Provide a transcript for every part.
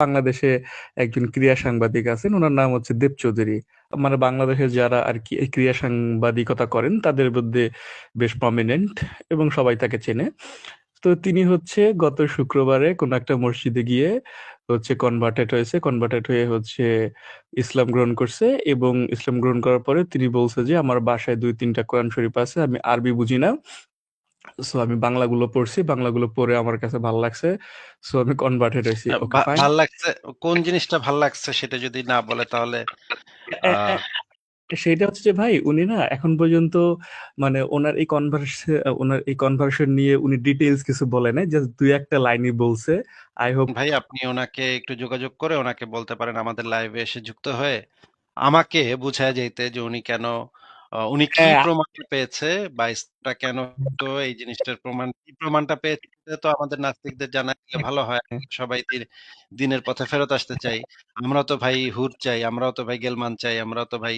বাংলাদেশে একজন ক্রীড়া সাংবাদিক আছেন। ওনার নাম হচ্ছে দেব চৌধুরী। মানে বাংলাদেশের যারা আর কি ক্রীড়া সাংবাদিকতা করেন, তাদের মধ্যে বেশ প্রমিনেন্ট এবং সবাই তাকে চেনে। তো তিনি হচ্ছে গত শুক্রবারে কোন একটা মসজিদে গিয়ে হচ্ছে কনভার্টেড হয়েছে। কনভার্টেড হয়ে হচ্ছে ইসলাম গ্রহণ করছে এবং ইসলাম গ্রহণ করার পরে তিনি বলছে যে, আমার বাসায় দুই তিনটা কোরআন শরীফ আছে, আমি আরবি বুঝি না। সো আমি বাংলাগুলো পড়ছি বাংলাগুলো পড়ে আমার কাছে ভালো লাগছে। সো আমি কনভার্টেড হয়েছি ভালো লাগছে কোন জিনিসটা ভালো লাগছে সেটা যদি না বলে তাহলে সেটা হচ্ছে যে ভাই উনি না এখন পর্যন্ত মানে ওনার এই কনভার্স ওনার এই কনভার্সন নিয়ে উনি ডিটেইলস কিছু বলে নাই জাস্ট দুই একটা লাইনই বলছে। আই হোপ ভাই আপনি ওনাকে একটু যোগাযোগ করে ওনাকে বলতে পারেন আমাদের লাইভে এসে যুক্ত হয়ে। আমাকে বুঝায় যাইতে যে উনি কেন উনি কি হ্যাঁ। প্রমাণ পেয়েছে? বা ইসলামটা কেন তো এই জিনিসটার প্রমাণ কি প্রমাণটা পেয়েছে তো আমাদের নাস্তিকদের জানা দিলে ভালো হয়। সবাই দিন- দিনের পথে ফেরত আসতে চাই। আমরা তো ভাই হুর চাই আমরাও তো ভাই গেলমান চাই আমরাও তো ভাই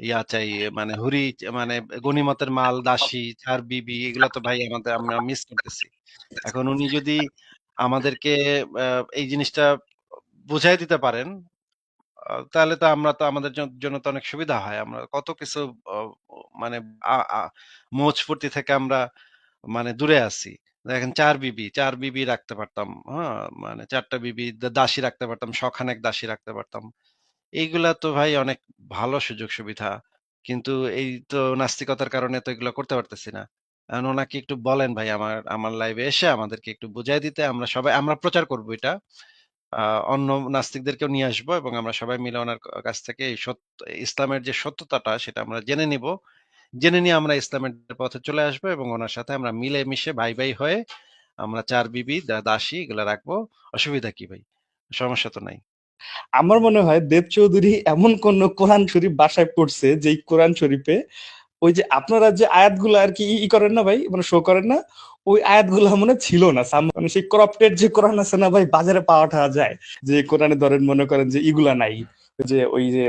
ইয়া চাই মানে হুরি মানে গনিমতের মাল দাসী চার বিবি এগুলো তো ভাই আমাদের আমরা মিস করতেছি। এখন উনি যদি আমাদেরকে এই জিনিসটা বুঝাই দিতে পারেন তাহলে তো আমরা তো আমাদের জন্য তো অনেক সুবিধা হয়। আমরা কত কিছু মানে ফুর্তি থেকে আমরা মানে দূরে আছি। দেখেন চার বিবি চার বিবি রাখতে পারতাম হ্যাঁ? মানে চারটা বিবি দাসী রাখতে পারতাম, শখানেক দাসী রাখতে পারতাম। এইগুলা তো ভাই অনেক ভালো সুযোগ সুবিধা। কিন্তু এই তো নাস্তিকতার কারণে তো এগুলো করতে পারতেছি না। এখন ওনাকে একটু বলেন ভাই, আমার আমার লাইভে এসে আমাদেরকে একটু বুঝাই দিতে। আমরা সবাই, আমরা প্রচার করব এটা। অন্য নাস্তিকদেরকেও নিয়ে আসব এবং আমরা সবাই মিলে ওনার কাছ থেকে এই সত্য, ইসলামের যে সত্যতাটা সেটা আমরা জেনে নিব। জেনে নিয়ে আমরা ইসলামের পথে চলে আসব এবং ওনার সাথে আমরা মিলে মিশে ভাই ভাই হয়ে আমরা চার বিবি দাসী এগুলো রাখব। অসুবিধা কি ভাই? সমস্যা তো নাই। আমার মনে হয় দেব চৌধুরী এমন কোন কোরআন শরীফ বাসায় পড়ছে যেই কোরআন শরীফে ওই যে আপনারা যে আয়াতগুলো আর কি ই করেন না ভাই মানে শো করেন না, ওই আয়াতগুলো মনে ছিল না। মানে সেই ক্রপটেড যে কোরআন আছে না ভাই, বাজারে পাওয়া যায়। যে কোরআনে ধরেন মনে করেন যে ইগুলা নাই। যে ওই যে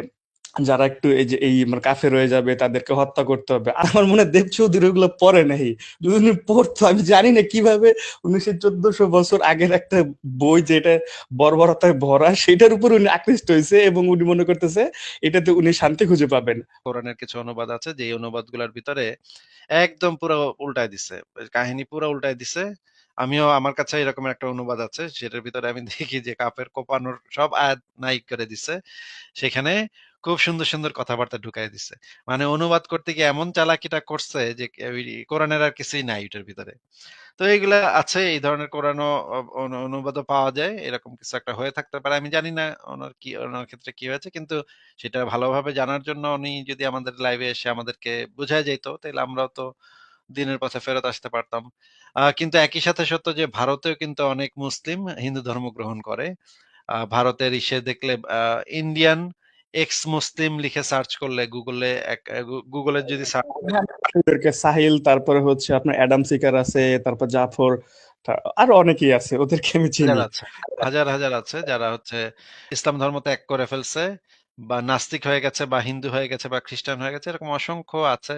যারা একটু এই যে এই মানে রয়ে যাবে, তাদেরকে হত্যা করতে হবে। আমার মনে দেব চৌধুরী ওগুলো পড়ে নাই। যদি পড়তো, আমি জানি না কীভাবে উনিশশো চোদ্দশো বছর আগের একটা বই যেটা বর্বরতায় ভরা, সেটার উপর উনি আকৃষ্ট হয়েছে এবং উনি মনে করতেছে এটাতে উনি শান্তি খুঁজে পাবেন। কোরআনের কিছু অনুবাদ আছে, যে অনুবাদগুলোর ভিতরে একদম পুরো উল্টায় দিছে। কাহিনী পুরো উল্টায় দিছে। আমিও আমার কাছে এরকম একটা অনুবাদ আছে, সেটার ভিতরে আমি দেখি যে কাপের কোপানোর সব আয়াত নাই করে দিছে। সেখানে খুব সুন্দর সুন্দর কথাবার্তা ঢুকাই দিছে। মানে অনুবাদ করতে গিয়ে এমন চালাকিটা করছে যে কোরআনের আর কিছুই নাই ওইটার ভিতরে। তো এইগুলা আছে, এই ধরনের কোরআনও অ- অনু- অনুবাদও পাওয়া যায়, এরকম কিছু একটা হয়ে থাকতে পারে। আমি জানি না ওনার কি, ওনার ক্ষেত্রে কি হয়েছে, কিন্তু সেটা ভালোভাবে জানার জন্য উনি যদি আমাদের লাইভে এসে আমাদেরকে বুঝায় যেত তাহলে আমরাও তো দিনের পথে ফেরত আসতে পারতাম। কিন্তু একই সাথে সত্য যে, ভারতেও কিন্তু অনেক মুসলিম হিন্দু ধর্ম গ্রহণ করে। ভারতের ইসে দেখলে ইন্ডিয়ান এক্স মুসলিম লিখে সার্চ করলে গুগলে গুগলে যদি সার্চ সাহিল তারপরে হচ্ছে আপনার অ্যাডাম সিকার আছে তারপর জাফর আরও অনেকেই আছে ওদেরকে আমি চিনি। হাজার হাজার আছে যারা হচ্ছে ইসলাম ধর্ম ত্যাগ করে ফেলছে বা নাস্তিক হয়ে গেছে বা হিন্দু হয়ে গেছে বা খ্রিস্টান হয়ে গেছে এরকম অসংখ্য আছে।